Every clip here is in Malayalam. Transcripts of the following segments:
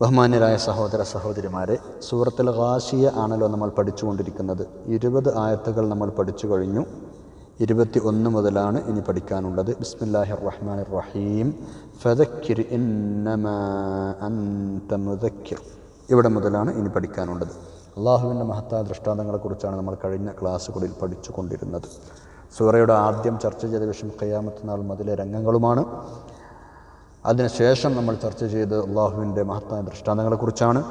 ബഹുമാന്യരായ സഹോദര സഹോദരിമാരെ സൂറത്തിൽ ഖാശിയ ആണല്ലോ നമ്മൾ പഠിച്ചുകൊണ്ടിരിക്കുന്നത്. ഇരുപത് ആയത്തുകൾ നമ്മൾ പഠിച്ചു കഴിഞ്ഞു. ഇരുപത്തി ഒന്ന് മുതലാണ് ഇനി പഠിക്കാനുള്ളത്. ബിസ്മില്ലാഹിർ റഹ്മാൻ റഹീം അൻത മുദക്കിർ. ഇവിടെ മുതലാണ് ഇനി പഠിക്കാനുള്ളത്. അള്ളാഹുവിന്റെ മഹത്തായ ദൃഷ്ടാന്തങ്ങളെക്കുറിച്ചാണ് നമ്മൾ കഴിഞ്ഞ ക്ലാസ്സുകളിൽ പഠിച്ചു കൊണ്ടിരുന്നത് സൂറയുടെ ആദ്യം ചർച്ച ചെയ്ത വിഷയം ഖയ്യാമത്ത് നാൾ മുതലെ രംഗങ്ങളുമാണ്. അതിനുശേഷം നമ്മൾ ചർച്ച ചെയ്ത് അള്ളാഹുവിന്റെ മഹത്തായ ദൃഷ്ടാന്തങ്ങളെക്കുറിച്ചാണ്.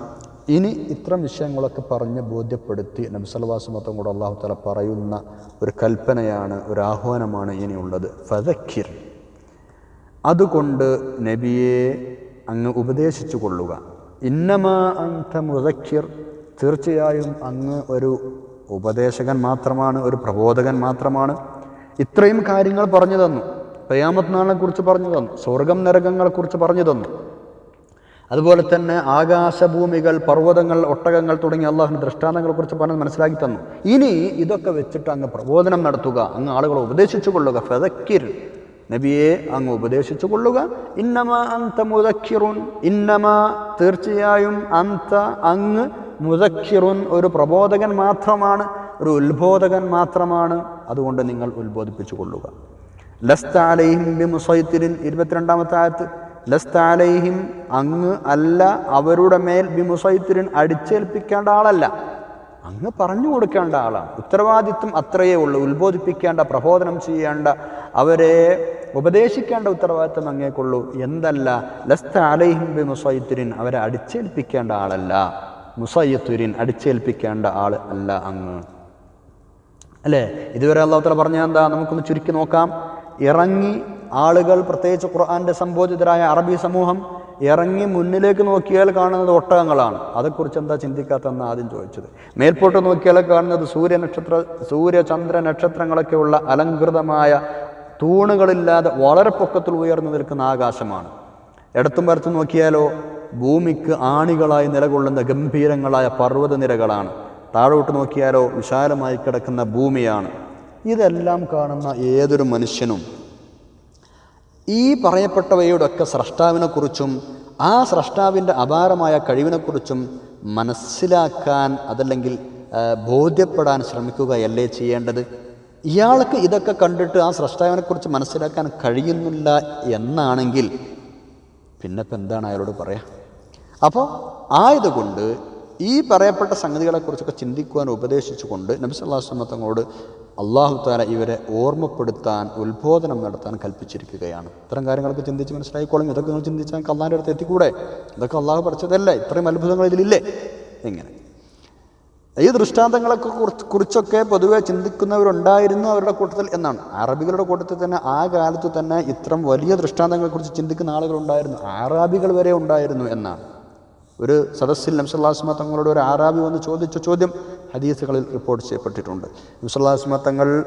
ഇനി ഇത്തരം വിഷയങ്ങളൊക്കെ പറഞ്ഞ് ബോധ്യപ്പെടുത്തി നബ്സലവാസുമത്തം കൂടെ അള്ളാഹു തല പറയുന്ന ഒരു കൽപ്പനയാണ് ഒരു ആഹ്വാനമാണ് ഇനിയുള്ളത്. ഫതക്കിർ അതുകൊണ്ട് നബിയെ അങ്ങ് ഉപദേശിച്ചു കൊള്ളുക ഇന്നമാ അന്ത മുതക്കിർ തീർച്ചയായും അങ്ങ് ഒരു ഉപദേശകൻ മാത്രമാണ് ഒരു പ്രബോധകൻ മാത്രമാണ്. ഇത്രയും കാര്യങ്ങൾ പറഞ്ഞു തന്നു. കയ്യാമത്ത് നാളെ കുറിച്ച് പറഞ്ഞു തന്നു. സ്വർഗം നരകങ്ങളെക്കുറിച്ച് പറഞ്ഞു തന്നു. അതുപോലെ തന്നെ ആകാശഭൂമികൾ പർവതങ്ങൾ ഒട്ടകങ്ങൾ തുടങ്ങിയ അള്ളാഹുവിന്റെ ദൃഷ്ടാന്തങ്ങളെക്കുറിച്ച് പറഞ്ഞ് മനസ്സിലാക്കി തന്നു. ഇനി ഇതൊക്കെ വെച്ചിട്ട് അങ്ങ് പ്രബോധനം നടത്തുക. അങ്ങ് ആളുകളെ ഉപദേശിച്ചു കൊള്ളുക. ഫെതക്കിർ നബിയെ അങ്ങ് ഉപദേശിച്ചു കൊള്ളുക. ഇന്നമ അന്ത മുതക്കിറുൻ ഇന്നമ തീർച്ചയായും അന്ത അങ്ങ് മുതക്കിറുൻ ഒരു പ്രബോധകൻ മാത്രമാണ് ഒരു ഉത്ബോധകൻ മാത്രമാണ്. അതുകൊണ്ട് നിങ്ങൾ ഉത്ബോധിപ്പിച്ചു കൊള്ളുക. ലസ്ത അലൈഹിം ബി മുസൈത്തിരിൻ ഇരുപത്തിരണ്ടാമത്തെ ആയത്ത്. ലസ്ത അലൈഹിം അങ്ങ് അല്ല അവരുടെ മേൽ ബി മുസൈത്തിരിൻ അടിച്ചേൽപ്പിക്കേണ്ട ആളല്ല. അങ്ങ് പറഞ്ഞു കൊടുക്കേണ്ട ആളാണ്. ഉത്തരവാദിത്വം അത്രയേ ഉള്ളൂ. ഉത്ബോധിപ്പിക്കേണ്ട പ്രബോധനം ചെയ്യേണ്ട അവരെ ഉപദേശിക്കേണ്ട ഉത്തരവാദിത്വം അങ്ങേക്കുള്ളൂ. എന്തല്ല? ലസ്ത അലൈഹിം ബി മുസൈത്തിരിൻ അവരെ അടിച്ചേൽപ്പിക്കേണ്ട ആളല്ല. മുസയ്യത്തുരിൻ അടിച്ചേൽപ്പിക്കേണ്ട ആൾ അല്ല അങ്ങ്. അല്ലേ? ഇതുവരെ അള്ളാഹുത്തല പറഞ്ഞ എന്താ? നമുക്കൊന്ന് ചുരുക്കി നോക്കാം. ഇറങ്ങി ആളുകൾ പ്രത്യേകിച്ച് ഖുർആാന്റെ സംബോധിതരായ അറബി സമൂഹം ഇറങ്ങി മുന്നിലേക്ക് നോക്കിയാൽ കാണുന്നത് ഒട്ടകങ്ങളാണ്. അതേക്കുറിച്ച് എന്താ ചിന്തിക്കാത്തതെന്ന് ആദ്യം ചോദിച്ചത്. മേൽപോട്ട് നോക്കിയാൽ കാണുന്നത് സൂര്യ നക്ഷത്ര സൂര്യ ചന്ദ്ര നക്ഷത്രങ്ങളൊക്കെ ഉള്ള അലങ്കൃതമായ തൂണുകളില്ലാതെ വളരെ പൊക്കത്തിൽ ഉയർന്നു നിൽക്കുന്ന ആകാശമാണ്. ഇടത്തും വരത്തു നോക്കിയാലോ ഭൂമിക്ക് ആണികളായി നിലകൊള്ളുന്ന ഗംഭീരങ്ങളായ പർവതനിരകളാണ്. താഴോട്ട് നോക്കിയാലോ വിശാലമായി കിടക്കുന്ന ഭൂമിയാണ്. ഇതെല്ലാം കാണുന്ന ഏതൊരു മനുഷ്യനും ഈ പറയപ്പെട്ടവയുടെയൊക്കെ സ്രഷ്ടാവിനെക്കുറിച്ചും ആ സ്രഷ്ടാവിന്റെ അപാരമായ കഴിവിനെക്കുറിച്ചും മനസ്സിലാക്കാൻ അതല്ലെങ്കിൽ ബോധ്യപ്പെടാൻ ശ്രമിക്കുകയല്ലേ ചെയ്യേണ്ടത്? ഇയാൾക്ക് ഇതൊക്കെ കണ്ടിട്ട് ആ സ്രഷ്ടാവിനെക്കുറിച്ച് മനസ്സിലാക്കാൻ കഴിയുന്നില്ല എന്നാണെങ്കിൽ പിന്നെ ഇപ്പം എന്താണ് അയാളോട് പറയാം? അപ്പോൾ ആയതുകൊണ്ട് ഈ പറയപ്പെട്ട സംഗതികളെക്കുറിച്ചൊക്കെ ചിന്തിക്കുവാൻ ഉപദേശിച്ചുകൊണ്ട് നബിസ് അള്ളാഹു തങ്ങളോട് അള്ളാഹു താല ഇവരെ ഓർമ്മപ്പെടുത്താൻ ഉത്ബോധനം നടത്താൻ കൽപ്പിച്ചിരിക്കുകയാണ്. ഇത്തരം കാര്യങ്ങളൊക്കെ ചിന്തിച്ച് മനസ്സിലായിക്കോളും ഇതൊക്കെ നിങ്ങൾ ചിന്തിച്ചാൽ അള്ളാഹിന്റെ അടുത്ത് എത്തിക്കൂടെ? ഇതൊക്കെ അള്ളാഹു പഠിച്ചതല്ലേ? ഇത്രയും അത്ഭുതങ്ങൾ ഇതിലില്ലേ? ഇങ്ങനെ. ഈ ദൃഷ്ടാന്തങ്ങളൊക്കെ കുറിച്ച് കുറിച്ചൊക്കെ പൊതുവെ ചിന്തിക്കുന്നവരുണ്ടായിരുന്നു അവരുടെ കൂട്ടത്തിൽ എന്നാണ്. അറബികളുടെ കൂട്ടത്തിൽ തന്നെ ആ കാലത്ത് തന്നെ ഇത്തരം വലിയ ദൃഷ്ടാന്തങ്ങളെക്കുറിച്ച് ചിന്തിക്കുന്ന ആളുകളുണ്ടായിരുന്നു. ആറാബികൾ വരെ ഉണ്ടായിരുന്നു എന്നാണ്. ഒരു സദസ്സിൽ നംസല്ലാസ്മ തങ്ങളോട് ഒരു ആറാബി വന്ന് ചോദിച്ച ചോദ്യം ഹദീസുകളിൽ റിപ്പോർട്ട് ചെയ്യപ്പെട്ടിട്ടുണ്ട്. നംസല്ലാസ്മ തങ്ങൾ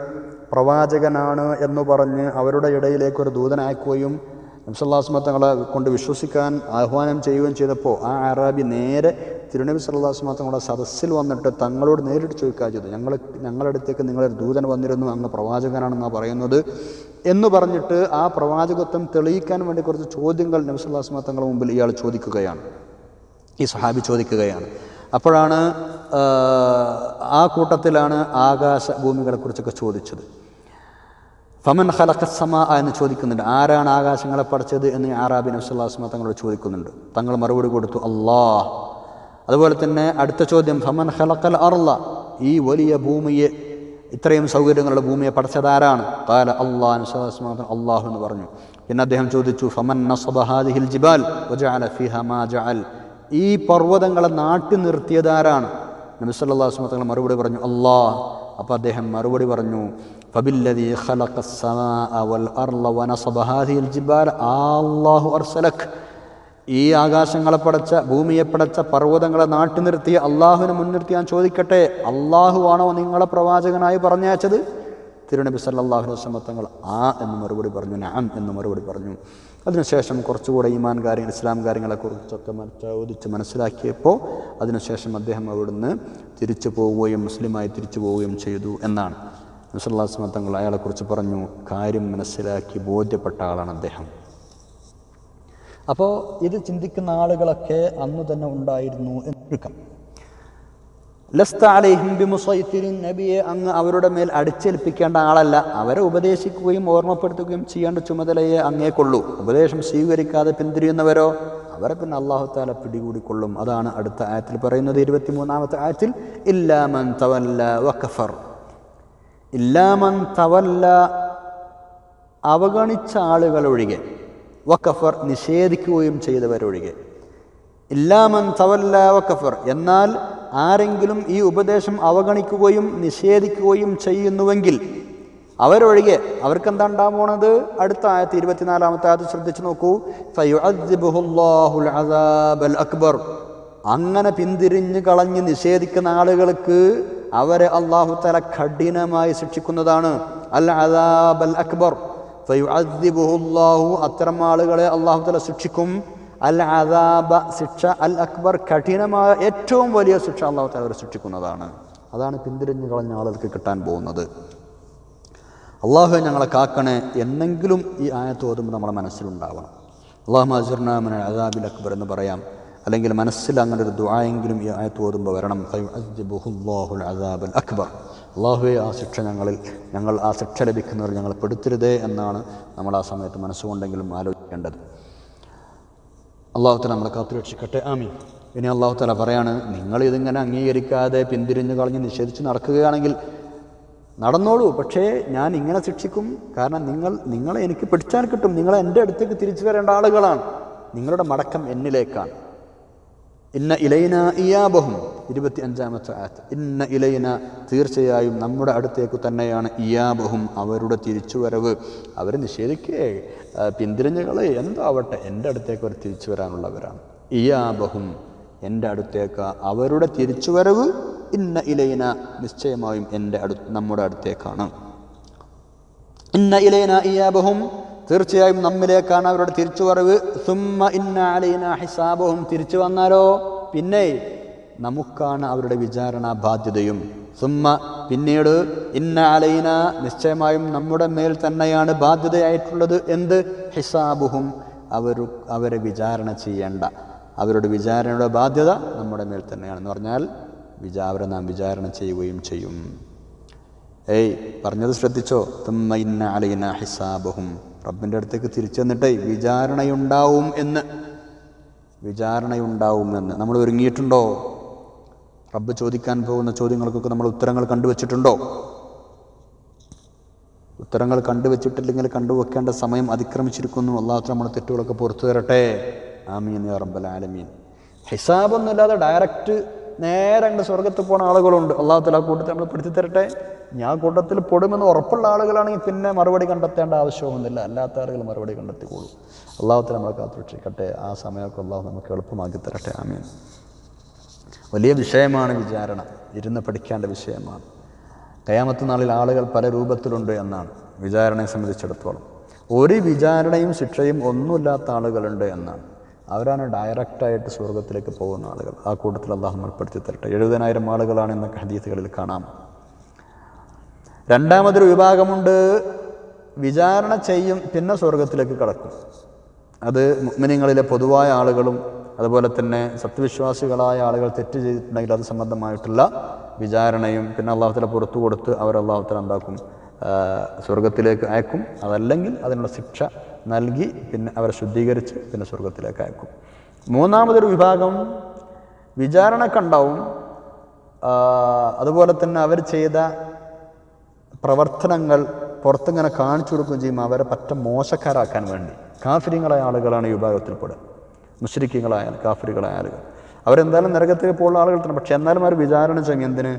പ്രവാചകനാണ് എന്ന് പറഞ്ഞ് അവരുടെ ഇടയിലേക്ക് ഒരു ദൂതനാക്കുകയും നബ്സല്ലാസ്മ തങ്ങളെ കൊണ്ട് വിശ്വസിക്കാൻ ആഹ്വാനം ചെയ്യുകയും ചെയ്തപ്പോൾ ആ അറാബി നേരെ തിരുനബി സല്ലാസ്മ തങ്ങളുടെ സദസ്സിൽ വന്നിട്ട് തങ്ങളോട് നേരിട്ട് ചോദിക്കുക ചെയ്തു ഞങ്ങൾ ഞങ്ങളുടെ അടുത്തേക്ക് നിങ്ങളൊരു ദൂതൻ വന്നിരുന്നു അങ്ങ് പ്രവാചകനാണെന്നാണ് പറയുന്നത് എന്ന് പറഞ്ഞിട്ട് ആ പ്രവാചകത്വം തെളിയിക്കാൻ വേണ്ടി കുറച്ച് ചോദ്യങ്ങൾ നബി സല്ലാസ്മ തങ്ങളുടെ മുമ്പിൽ ഇയാൾ ചോദിക്കുകയാണ്. ഈ സഹാബി ചോദിക്കുകയാണ്. അപ്പോഴാണ് ആ, കൂട്ടത്തിലാണ് ആകാശ ഭൂമികളെക്കുറിച്ചൊക്കെ ചോദിച്ചത്. ഫമൻ ഖലഖസമ എന്ന് ചോദിക്കുന്നുണ്ട്. ആരാണ് ആകാശങ്ങളെ പഠിച്ചത് എന്ന് ആറാബി നബ്സുല്ലാസ്മ തങ്ങളോട് ചോദിക്കുന്നുണ്ട്. തങ്ങൾ മറുപടി കൊടുത്തു അള്ളാ അതുപോലെ തന്നെ അടുത്ത ചോദ്യം ഫമൻ ഖലഖൽ അർള ഈ വലിയ ഭൂമിയെ ഇത്രയും സൗകര്യങ്ങളുടെ ഭൂമിയെ പടച്ചതാരാണ് കാല അള്ളാഹ് അള്ളാഹു എന്ന് പറഞ്ഞു. പിന്നെ അദ്ദേഹം ചോദിച്ചു ഫമൻ നസബ ഹാദിഹിൽ ജിബാൽ ഫിഹ മാ ജഅൽ. ഈ പർവതങ്ങളെ നാട്ടി നിർത്തിയതാരാണ് നബിസല്ലാസ് തങ്ങൾ മറുപടി പറഞ്ഞു അള്ളാ അപ്പോൾ അദ്ദേഹം മറുപടി പറഞ്ഞു വൽ അർള ഹാദിഹിൽ അല്ലാഹു ഈ ആകാശങ്ങളെ പടച്ച ഭൂമിയെ പടച്ച പർവതങ്ങളെ നാട്ടി നിർത്തിയ അള്ളാഹുവിനെ മുൻനിർത്തി ഞാൻ ചോദിക്കട്ടെ അള്ളാഹുവാണോ നിങ്ങളെ പ്രവാചകനായി പറഞ്ഞയച്ചത്? തിരുനബി സല്ലാഹു വസ്ലമത്തങ്ങൾ ആ എന്ന് മറുപടി പറഞ്ഞു നാം എന്ന് മറുപടി പറഞ്ഞു. അതിനുശേഷം കുറച്ചുകൂടെ ഈമാൻ കാര്യങ്ങൾ ഇസ്ലാം കാര്യങ്ങളെക്കുറിച്ചൊക്കെ കുറിച്ചൊക്കെ ചോദിച്ച് മനസ്സിലാക്കിയപ്പോൾ അതിനുശേഷം അദ്ദേഹം അവിടുന്ന് തിരിച്ചു പോവുകയും മുസ്ലിമായി തിരിച്ചു പോവുകയും ചെയ്തു എന്നാണ്. നബ്സല്ലാസ്മ തങ്ങൾ അയാളെക്കുറിച്ച് പറഞ്ഞു കാര്യം മനസ്സിലാക്കി ബോധ്യപ്പെട്ട ആളാണ് അദ്ദേഹം. അപ്പോൾ ഇത് ചിന്തിക്കുന്ന ആളുകളൊക്കെ അന്ന് തന്നെ ഉണ്ടായിരുന്നു എന്ന് ചുരുക്കം നബിയെ അങ്ങ് അവരുടെ മേൽ അടിച്ചേൽപ്പിക്കേണ്ട ആളല്ല. അവരെ ഉപദേശിക്കുകയും ഓർമ്മപ്പെടുത്തുകയും ചെയ്യേണ്ട ചുമതലയെ അങ്ങേക്കൊള്ളൂ. ഉപദേശം സ്വീകരിക്കാതെ പിന്തിരിയുന്നവരോ അവരെ പിന്നെ അള്ളാഹു താല പിടികൂടിക്കൊള്ളും. അതാണ് അടുത്ത ആയത്തിൽ പറയുന്നത്. ഇരുപത്തിമൂന്നാമത്തെ ആയത്തിൽ ഇല്ലാമൻ തവല്ല വക്കഫർ ഇല്ലാമൻ തവല്ല അവഗണിച്ച ആളുകളൊഴികെ വക്കഫർ നിഷേധിക്കുകയും ചെയ്തവരൊഴികെ. ഇല്ലാമൻ തവല്ല വക്കഫർ എന്നാൽ ആരെങ്കിലും ഈ ഉപദേശം അവഗണിക്കുകയും നിഷേധിക്കുകയും ചെയ്യുന്നുവെങ്കിൽ അവരൊഴികെ അവർക്ക് എന്താ ഉണ്ടാകാൻ പോണത് അടുത്ത ആയത്ത് ഇരുപത്തിനാലാമത്തെ ആയത്ത് ശ്രദ്ധിച്ചു നോക്കൂ. അക്ബർ. അങ്ങനെ പിന്തിരിഞ്ഞു കളഞ്ഞ് നിഷേധിക്കുന്ന ആളുകൾക്ക് അവരെ അള്ളാഹു തല കഠിനമായി ശിക്ഷിക്കുന്നതാണ്. അൽ അദാബൽ അക്ബർ. ഫയുഅദ്ദിബുഹുല്ലാഹു അത്തരം ആളുകളെ അള്ളാഹു തല ശിക്ഷിക്കും. അൽ അദാബ ശിക്ഷ അൽ അക്ബർ കഠിനമായ ഏറ്റവും വലിയ ശിക്ഷ അള്ളാഹു താല സൃഷ്ടിക്കുന്നതാണ്. അതാണ് പിന്തിരിഞ്ഞ് കളഞ്ഞ ആളുകൾക്ക് കിട്ടാൻ പോകുന്നത്. അള്ളാഹു ഞങ്ങളെ കാക്കണേ എന്നെങ്കിലും ഈ ആയത്ത് ഓതുമ്പോൾ നമ്മുടെ മനസ്സിലുണ്ടാവണം. അള്ളാഹു അജർനാമന അദാബിൽ അക്ബർ എന്ന് പറയാം. അല്ലെങ്കിൽ മനസ്സിൽ അങ്ങനെ ഒരു ദുആയെങ്കിലും ഈ ആയത്ത് ഓതുമ്പോൾ വരണം. ഫയുഅദ്ദിബുഹുല്ലാഹുൽ അദാബുൽ അക്ബർ. അള്ളാഹുവെ ആ ശിക്ഷ ഞങ്ങളിൽ ഞങ്ങൾ ആ ശിക്ഷ ലഭിക്കുന്നവർ ഞങ്ങൾ പെടുത്തരുതേ എന്നാണ് നമ്മൾ ആ സമയത്ത് മനസ്സുകൊണ്ടെങ്കിലും ആലോചിക്കേണ്ടത്. അള്ളാഹു തല നമ്മളെ കാത്തുരക്ഷിക്കട്ടെ. ആമീൻ. ഇനി അള്ളാഹു തല പറയാണ് നിങ്ങൾ ഇതിങ്ങനെ അംഗീകരിക്കാതെ പിന്തിരിഞ്ഞു കളഞ്ഞ് നിഷേധിച്ച് നടക്കുകയാണെങ്കിൽ നടന്നോളൂ. പക്ഷേ ഞാൻ ഇങ്ങനെ ശിക്ഷിക്കും. കാരണം നിങ്ങൾ നിങ്ങളെ എനിക്ക് പിടിച്ചാൽ കിട്ടും. നിങ്ങളെ എന്റെ അടുത്തേക്ക് തിരിച്ചു വരേണ്ട ആളുകളാണ്. നിങ്ങളുടെ മടക്കം എന്നിലേക്കാണ്. ഇന്ന ഇലൈന ഇയാബഹും. ഇരുപത്തി അഞ്ചാമത്തെ ആയത്ത്. ഇന്ന ഇലൈന തീർച്ചയായും നമ്മുടെ അടുത്തേക്ക് തന്നെയാണ് ഇയാബഹും അവരുടെ തിരിച്ചുവരവ്. അവർ നിഷേധിക്കേ. പിന്തിരിഞ്ഞുകളെ എന്തോ ആവട്ടെ എന്റെ അടുത്തേക്ക് അവർ തിരിച്ചു വരാനുള്ളവരാണ് ഇയാബഹും എന്റെ അടുത്തേക്ക് അവരുടെ തിരിച്ചുവരവ് ഇന്ന ഇലൈന നിശ്ചയമായും എന്റെ അടു നമ്മുടെ അടുത്തേക്കാണ്. ഇന്ന ഇലൈന ഇയാബഹും തീർച്ചയായും നമ്മിലേക്കാണ് അവരുടെ തിരിച്ചുവരവ്. സുമ്മ ഇന്ന ഹിസാബവും തിരിച്ചു വന്നാലോ? പിന്നെ നമുക്കാണ് അവരുടെ വിചാരണ ബാധ്യതയും. സുമ്മ പിന്നീട് ഇന്ന നിശ്ചയമായും നമ്മുടെ മേൽ തന്നെയാണ് ബാധ്യതയായിട്ടുള്ളത്. എന്ത്? ഹിസാബുഹും. അവർ അവരെ വിചാരണ ചെയ്യേണ്ട. അവരുടെ വിചാരണയുടെ ബാധ്യത നമ്മുടെ മേൽ തന്നെയാണെന്ന് പറഞ്ഞാൽ വിചാ അവരെ നാം വിചാരണ ചെയ്യുകയും ചെയ്യും. ഏയ് പറഞ്ഞത് ശ്രദ്ധിച്ചോ? തുമ്മ ഇന്ന അലൈന ഹിസാബഹും. റബ്ബിന്റെ അടുത്തേക്ക് തിരിച്ചെന്നിട്ടേ വിചാരണയുണ്ടാവും എന്ന്. വിചാരണയുണ്ടാവും എന്ന്. നമ്മൾ ഒരുങ്ങിയിട്ടുണ്ടോ? റബ്ബ് ചോദിക്കാൻ പോകുന്ന ചോദ്യങ്ങൾക്കൊക്കെ നമ്മൾ ഉത്തരങ്ങൾ കണ്ടുവച്ചിട്ടുണ്ടോ? ഉത്തരങ്ങൾ കണ്ടുവച്ചിട്ടില്ലെങ്കിൽ കണ്ടുവെക്കേണ്ട സമയം അതിക്രമിച്ചിരിക്കുന്നു. അള്ളാഹു നമ്മുടെ തെറ്റുകളൊക്കെ പുറത്തു തരട്ടെ ആമീൻ റബ്ബൽ ആലമീൻ. ഹിസാബൊന്നുമില്ലാതെ ഡയറക്റ്റ് നേരെ അങ്ങ് സ്വർഗത്തിൽ പോണ ആളുകളുണ്ട്. അള്ളാഹുത്തല തല കൂട്ടത്തിൽ നമ്മൾ പിടിച്ചു തരട്ടെ ഞാൻ കൂട്ടത്തിൽ പൊടുമെന്ന് ഉറപ്പുള്ള ആളുകളാണെങ്കിൽ പിന്നെ മറുപടി കണ്ടെത്തേണ്ട ആവശ്യമൊന്നുമില്ല. അല്ലാത്ത ആളുകൾ മറുപടി കണ്ടെത്തിക്കോളൂ. അള്ളാഹു തല നമ്മളെ കാത്തുരക്ഷിക്കട്ടെ. ആ സമയമൊക്കെ അള്ളാഹു നമുക്ക് എളുപ്പമാക്കി തരട്ടെ. ആമീൻ. വലിയ വിഷയമാണ് വിചാരണ. ഇരുന്ന് പഠിക്കേണ്ട വിഷയമാണ്. കയാമത്ത് നാളിൽ ആളുകൾ പല രൂപത്തിലുണ്ട് എന്നാണ്. വിചാരണയെ സംബന്ധിച്ചിടത്തോളം. ഒരു വിചാരണയും ശിക്ഷയും ഒന്നുമില്ലാത്ത ആളുകളുണ്ട് എന്നാണ്. അവരാണ് ഡയറക്റ്റായിട്ട് സ്വർഗത്തിലേക്ക് പോകുന്ന ആളുകൾ. ആ കൂട്ടത്തിൽ അള്ളാഹു ഉൾപ്പെടുത്തി തരട്ടെ. എഴുപതിനായിരം ആളുകളാണ് എന്നൊക്കെ ഹദീസുകളിൽ കാണാം. രണ്ടാമതൊരു വിഭാഗമുണ്ട് വിചാരണ ചെയ്യും പിന്നെ സ്വർഗത്തിലേക്ക് കടക്കും. അത് മുഗ്മിനിങ്ങളിലെ പൊതുവായ ആളുകളും അതുപോലെ തന്നെ സത്യവിശ്വാസികളായ ആളുകൾ തെറ്റ് ചെയ്തിട്ടുണ്ടെങ്കിൽ അത് സംബന്ധമായിട്ടുള്ള വിചാരണയും പിന്നെ അള്ളാഹുത്തല പുറത്തു കൊടുത്ത് അവർ അള്ളാഹുത്തല എന്താക്കും സ്വർഗത്തിലേക്ക് അയക്കും. അതല്ലെങ്കിൽ അതിനുള്ള ശിക്ഷ നൽകി പിന്നെ അവരെ ശുദ്ധീകരിച്ച് പിന്നെ സ്വർഗത്തിലേക്ക് അയക്കും. മൂന്നാമതൊരു വിഭാഗം വിചാരണ കണ്ടാവും അതുപോലെ തന്നെ അവർ ചെയ്ത പ്രവർത്തനങ്ങൾ പുറത്തിങ്ങനെ കാണിച്ചു കൊടുക്കുകയും ചെയ്യും. അവരെ പറ്റ മോശക്കാരാക്കാൻ വേണ്ടി. കാഫര്യങ്ങളായ ആളുകളാണ് ഈ വിഭാഗത്തിൽപ്പെടുക മുസ്ലിക്കുകളായ കാഫിരികളായ ആളുകൾ അവരെന്തായാലും നരകത്തിൽ പോകുന്ന ആളുകൾ തന്നെ. പക്ഷെ എന്നാലും അവർ വിചാരണ ചെയ്യും എന്തിന്?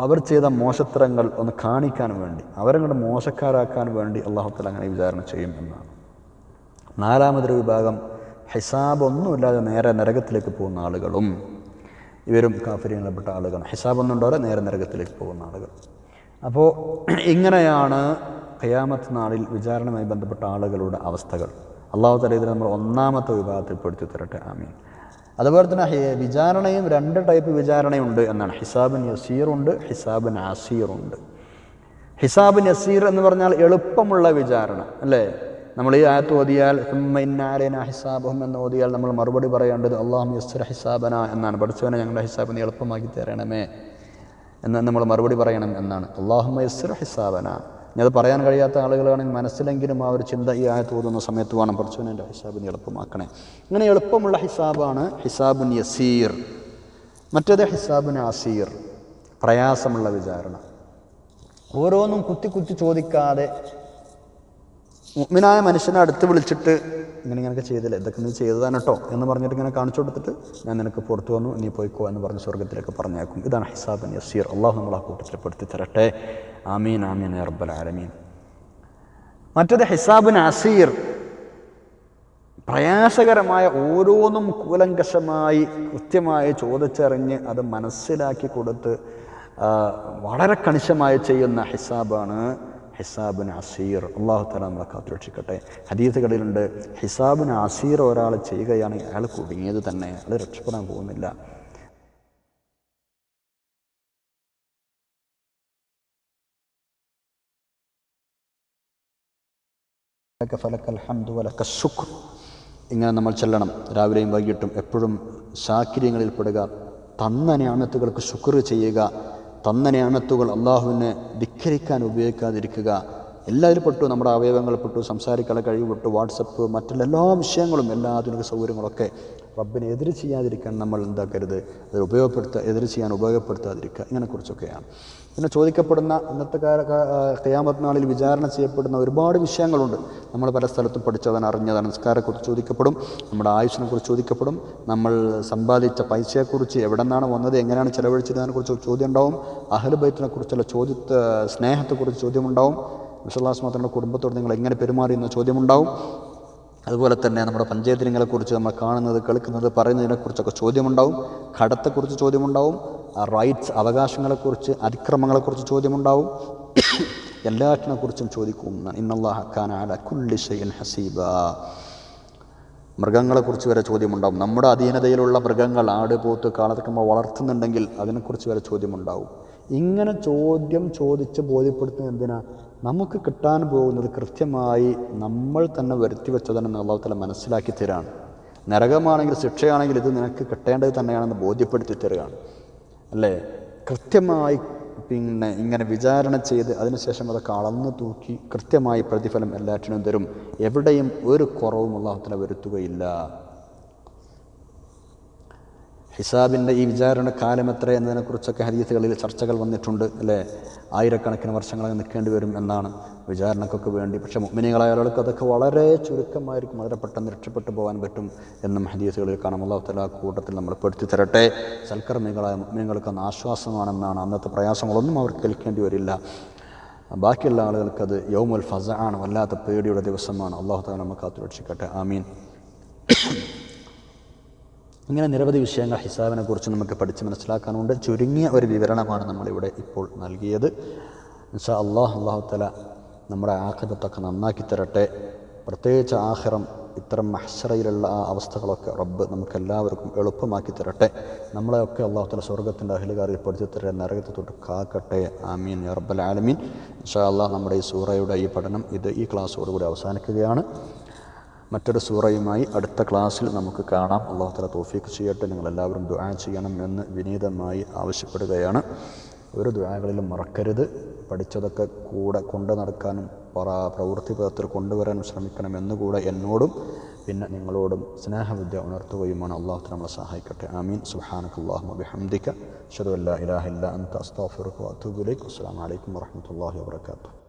അവർ ചെയ്ത മോശത്തരങ്ങൾ ഒന്ന് കാണിക്കാൻ വേണ്ടി അവരങ്ങോട്ട് മോശക്കാരാക്കാൻ വേണ്ടി അള്ളാഹുത്തല അങ്ങനെ വിചാരണ ചെയ്യും എന്നാണ്. നാലാമതൊരു വിഭാഗം ഹിസാബ് ഒന്നുമില്ലാതെ നേരെ നരകത്തിലേക്ക് പോകുന്ന ആളുകളും ഇവരും കാഫര്യങ്ങളിൽപ്പെട്ട ആളുകൾ ഹിസാബ് ഒന്നും ഉണ്ടാവില്ല നേരെ നരകത്തിലേക്ക് പോകുന്ന ആളുകൾ. അപ്പോൾ ഇങ്ങനെയാണ് ഖയാമത്ത് നാളിൽ വിചാരണയുമായി ബന്ധപ്പെട്ട ആളുകളുടെ അവസ്ഥകൾ. അള്ളാഹു തല ഇതിൽ നമ്മൾ ഒന്നാമത്തെ വിഭാഗത്തിൽ പെടുത്തി തരട്ടെ. ആമീൻ. അതുപോലെ തന്നെ വിചാരണയും രണ്ട് ടൈപ്പ് വിചാരണയുണ്ട് എന്നാണ്. ഹിസാബിൻ യസീറുണ്ട് ഹിസാബിൻ ആസീറുണ്ട് ഹിസാബ് യസീർ എന്ന് പറഞ്ഞാൽ എളുപ്പമുള്ള വിചാരണ അല്ലേ? നമ്മൾ ഈ ആയത്ത് ഓതിയാൽ "സുമ്മ ഇന്ന അലൈനാ ഹിസാബഹും എന്ന് ഓതിയാൽ നമ്മൾ മറുപടി പറയേണ്ടത് അള്ളാഹു യസ്ര ഹിസാബന എന്നാണ്. പഠിച്ചവനെ ഞങ്ങളുടെ ഹിസാബ് എളുപ്പമാക്കി തരണമേ എന്ന് നമ്മൾ മറുപടി പറയണം എന്നാണ്. അള്ളാഹു യസ്ര ഹിസാബന അത് പറയാൻ കഴിയാത്ത ആളുകളാണെങ്കിൽ മനസ്സിലെങ്കിലും ആ ഒരു ചിന്ത ഈ ആയത്ത് ഓതുന്ന സമയത്ത് വേണം. പഠിച്ചവനെ എന്റെ ഹിസാബ് നീ എളുപ്പമാക്കണേ. ഇങ്ങനെ എളുപ്പമുള്ള ഹിസാബാണ് ഹിസാബുൻ യസീർ. മറ്റേത് ഹിസാബുൻ ആസീർ പ്രയാസമുള്ള വിചാരണ. ഓരോന്നും കുത്തി കുത്തി ചോദിക്കാതെ മുഗ്മിനായ മനുഷ്യനെ അടുത്ത് വിളിച്ചിട്ട് ഇങ്ങനെ ഇങ്ങനെയൊക്കെ ചെയ്തില്ല? ഇതൊക്കെ നീ ചെയ്തതാണ് കേട്ടോ എന്ന് പറഞ്ഞിട്ട് ഇങ്ങനെ കാണിച്ചു കൊടുത്തിട്ട് ഞാൻ നിനക്ക് പുറത്തു വന്നു. നീ പോയിക്കോ എന്ന് പറഞ്ഞ് സ്വർഗത്തിലേക്ക് പറഞ്ഞേക്കും. ഇതാണ് ഹിസാബിൻ യസീർ. അള്ളാഹു നമ്മൾ ആ കൂട്ടത്തിൽ പെടുത്തി തരട്ടെ ആമീൻ ആമീൻ റബ്ബൽ ആലമീൻ. മറ്റത് ഹിസാബിന് അസീർ. പ്രയാസകരമായ ഓരോന്നും കൂലങ്കശമായി കൃത്യമായി ചോദിച്ചറിഞ്ഞ് അത് മനസ്സിലാക്കി കൊടുത്ത് വളരെ കണിശമായി ചെയ്യുന്ന ഹിസാബാണ് ഹിസാബിന് അസീർ. അള്ളാഹു തല നമ്മളെ കാത്തുരക്ഷിക്കട്ടെ. ഹദീസുകളിലുണ്ട് ഹിസാബിന് അസീർ ഒരാൾ ചെയ്യുകയാണെങ്കിൽ അയാൾ കുടുങ്ങിയത് തന്നെ അയാൾ രക്ഷപ്പെടാൻ പോകുന്നില്ല. ഇങ്ങനെ നമ്മൾ ചെല്ലണം. രാവിലെയും വൈകിട്ടും എപ്പോഴും ശാക്കിര്യങ്ങളിൽ പെടുക. തന്ന ഞാമത്തുകൾക്ക് ശുക്ർ ചെയ്യുക. തന്ന ഞാമത്തുകൾ അള്ളാഹുവിനെ ധിക്കരിക്കാൻ ഉപയോഗിക്കാതിരിക്കുക. എല്ലാവരും പെട്ടു നമ്മുടെ അവയവങ്ങൾ പെട്ടു സംസാരിക്കാനുള്ള കഴിവ് പെട്ടു വാട്സപ്പ് മറ്റുള്ള എല്ലാ വിഷയങ്ങളും എല്ലാ ആധുനിക സൗകര്യങ്ങളൊക്കെ റബ്ബിനെ എതിര് ചെയ്യാതിരിക്കാൻ നമ്മൾ എന്താക്കരുത്? അത് ഉപയോഗപ്പെടുത്തുക എതിര് ചെയ്യാൻ ഉപയോഗപ്പെടുത്താതിരിക്കുക. ഇതിനെക്കുറിച്ചൊക്കെയാണ് പിന്നെ ചോദിക്കപ്പെടുന്ന ഇന്നത്തെ കാല കയാമത്നാളിൽ വിചാരണ ചെയ്യപ്പെടുന്ന ഒരുപാട് വിഷയങ്ങളുണ്ട്. നമ്മൾ പല സ്ഥലത്തും പഠിച്ചതാണ് അറിഞ്ഞതാണ്. നിസ്കാരത്തെക്കുറിച്ച് ചോദിക്കപ്പെടും. നമ്മുടെ ആയുഷിനെക്കുറിച്ച് ചോദിക്കപ്പെടും. നമ്മൾ സമ്പാദിച്ച പൈസയെക്കുറിച്ച് എവിടെ നിന്നാണ് വന്നത് എങ്ങനെയാണ് ചിലവഴിച്ചതിനെക്കുറിച്ച് ചോദ്യം ഉണ്ടാവും അഹലുബൈത്തിനെക്കുറിച്ചുള്ള ചോദ്യ സ്നേഹത്തെക്കുറിച്ച് ചോദ്യമുണ്ടാവും. വിശ്വാസമാത്രയുടെ കുടുംബത്തോട് നിങ്ങൾ എങ്ങനെ പെരുമാറി എന്ന ചോദ്യമുണ്ടാവും. അതുപോലെ തന്നെ നമ്മുടെ പഞ്ചായത്തിനങ്ങളെക്കുറിച്ച് നമ്മൾ കാണുന്നത് കേൾക്കുന്നത് പറയുന്നതിനെക്കുറിച്ചൊക്കെ ചോദ്യമുണ്ടാവും. കടത്തെക്കുറിച്ച് ചോദ്യമുണ്ടാവും. റൈറ്റ്സ് അവകാശങ്ങളെക്കുറിച്ച് അതിക്രമങ്ങളെക്കുറിച്ച് ചോദ്യമുണ്ടാവും. എല്ലാറ്റിനെക്കുറിച്ചും ചോദിക്കും. ഇന്നല്ലാഹ ഖാൻ അല കുല്ലി ഷൈൻ ഹസീബ. മൃഗങ്ങളെക്കുറിച്ച് വരെ ചോദ്യമുണ്ടാവും. നമ്മുടെ അധീനതയിലുള്ള മൃഗങ്ങൾ ആട് പോത്ത് കാളത്തൊക്കെ നമ്മൾ വളർത്തുന്നുണ്ടെങ്കിൽ അതിനെക്കുറിച്ച് വരെ ചോദ്യമുണ്ടാവും. ഇങ്ങനെ ചോദ്യം ചോദിച്ച് ബോധ്യപ്പെടുത്തുന്നത് എന്തിനാ? നമുക്ക് കിട്ടാൻ പോകുന്നത് കൃത്യമായി നമ്മൾ തന്നെ വരുത്തി വെച്ചതെന്ന് അള്ളാഹുത്തല മനസ്സിലാക്കി തരാണ്. നരകമാണെങ്കിൽ ശിക്ഷയാണെങ്കിൽ ഇത് നിനക്ക് കിട്ടേണ്ടത് തന്നെയാണെന്ന് ബോധ്യപ്പെടുത്തി തരികയാണ് അല്ലേ? കൃത്യമായി പിന്നെ ഇങ്ങനെ വിചാരണ ചെയ്ത് അതിനുശേഷം അതൊക്കെ അളന്നു തൂക്കി കൃത്യമായി പ്രതിഫലം എല്ലാറ്റിനും തരും. എവിടെയും ഒരു കുറവും അള്ളാഹുത്തല വരുത്തുകയില്ല. ഹിസാബിന്റെ ഈ വിചാരണ കാലം എത്ര എന്നതിനെക്കുറിച്ചൊക്കെ ഹദീസുകളിൽ ചർച്ചകൾ വന്നിട്ടുണ്ട് അല്ലേ? ആയിരക്കണക്കിന് വർഷങ്ങളൊക്കെ നിൽക്കേണ്ടി വരും എന്നാണ്. വിചാരണക്കൊക്കെ വേണ്ടി. പക്ഷേ മുഗ്മിനികളായ ആളുകൾക്ക് അതൊക്കെ വളരെ ചുരുക്കമായിരിക്കും. വളരെ പെട്ടെന്ന് രക്ഷപ്പെട്ടു പോകാൻ പറ്റും എന്നും ഹദീസുകളിൽ കാണാം. അള്ളാഹു തല കൂട്ടത്തിൽ നമ്മൾ പെടുത്തി തരട്ടെ. സൽക്കർമ്മികളായ മുഗ്മിനികൾക്ക് അന്ന് ആശ്വാസമാണെന്നാണ് അന്നത്തെ പ്രയാസങ്ങളൊന്നും അവർക്ക് കേൾക്കേണ്ടി വരില്ല. ബാക്കിയുള്ള ആളുകൾക്കത് യൗമുൽ ഫസ ആണ്. വല്ലാത്ത പേടിയുടെ ദിവസമാണ്. അള്ളാഹു താല നമുക്ക് കാത്തു രക്ഷിക്കട്ടെ. ആമീൻ. ഇങ്ങനെ നിരവധി വിഷയങ്ങൾ ഹിസാബിനെ കുറിച്ച് നമുക്ക് പഠിച്ച് മനസ്സിലാക്കാനുണ്ട്. ചുരുങ്ങിയ ഒരു വിവരണമാണ് നമ്മളിവിടെ ഇപ്പോൾ നൽകിയത്. ഇൻഷാ അള്ളാഹ് അള്ളാഹു തല നമ്മുടെ ആഖിബത്തൊക്കെ നന്നാക്കി തരട്ടെ. പ്രത്യേകിച്ച് ആഹിറം ഇത്തരം മഹ്സറയിലുള്ള ആ അവസ്ഥകളൊക്കെ റബ്ബ് നമുക്ക് എല്ലാവർക്കും എളുപ്പമാക്കി തരട്ടെ. നമ്മളെയൊക്കെ അള്ളാഹുത്തിന്റെ സ്വർഗത്തിന്റെ അഹിലുകാരിൽ പഠിച്ചു തരട്ടെ നരകത്തെ തൊട്ട് കാക്കട്ടെ. ആമീൻ റബ്ബൽ ആലമീൻ. ഇൻഷാ അള്ളാഹ് നമ്മുടെ ഈ സൂറയുടെ ഈ പഠനം ഇത് ഈ ക്ലാസ്സോടുകൂടി അവസാനിക്കുകയാണ്. മറ്റൊരു സൂറയുമായി അടുത്ത ക്ലാസ്സിൽ നമുക്ക് കാണാം. അള്ളാഹുത്തല തല തോഫീക്ക് ചെയ്യട്ടെ. നിങ്ങളെല്ലാവരും ദുആ ചെയ്യണം എന്ന് വിനീതമായി ആവശ്യപ്പെടുകയാണ്. ഒരു ദുആകളിലും മറക്കരുത്. പഠിച്ചതൊക്കെ കൂടെ കൊണ്ടു നടക്കാനും പ്രവൃത്തി പദത്തിൽ കൊണ്ടുവരാനും ശ്രമിക്കണം എന്നുകൂടെ എന്നോടും പിന്നെ നിങ്ങളോടും സ്നേഹവിദ്യ ഉണർത്തുകയുമാണ്. അള്ളാഹു നമ്മളെ സഹായിക്കട്ടെ. ആമീൻ. സുഹാനക്കല്ലാഹു ബിഹംദിക അഷ്ഹദു അല്ലാ ഇലാഹ ഇല്ല അൻത അസ്തഗ്ഫിറുക വഅതൂബു ഇലൈക്. അസ്സലാമു അലൈക്കും വറഹ്മത്തുള്ളാഹി വബറകാതുഹു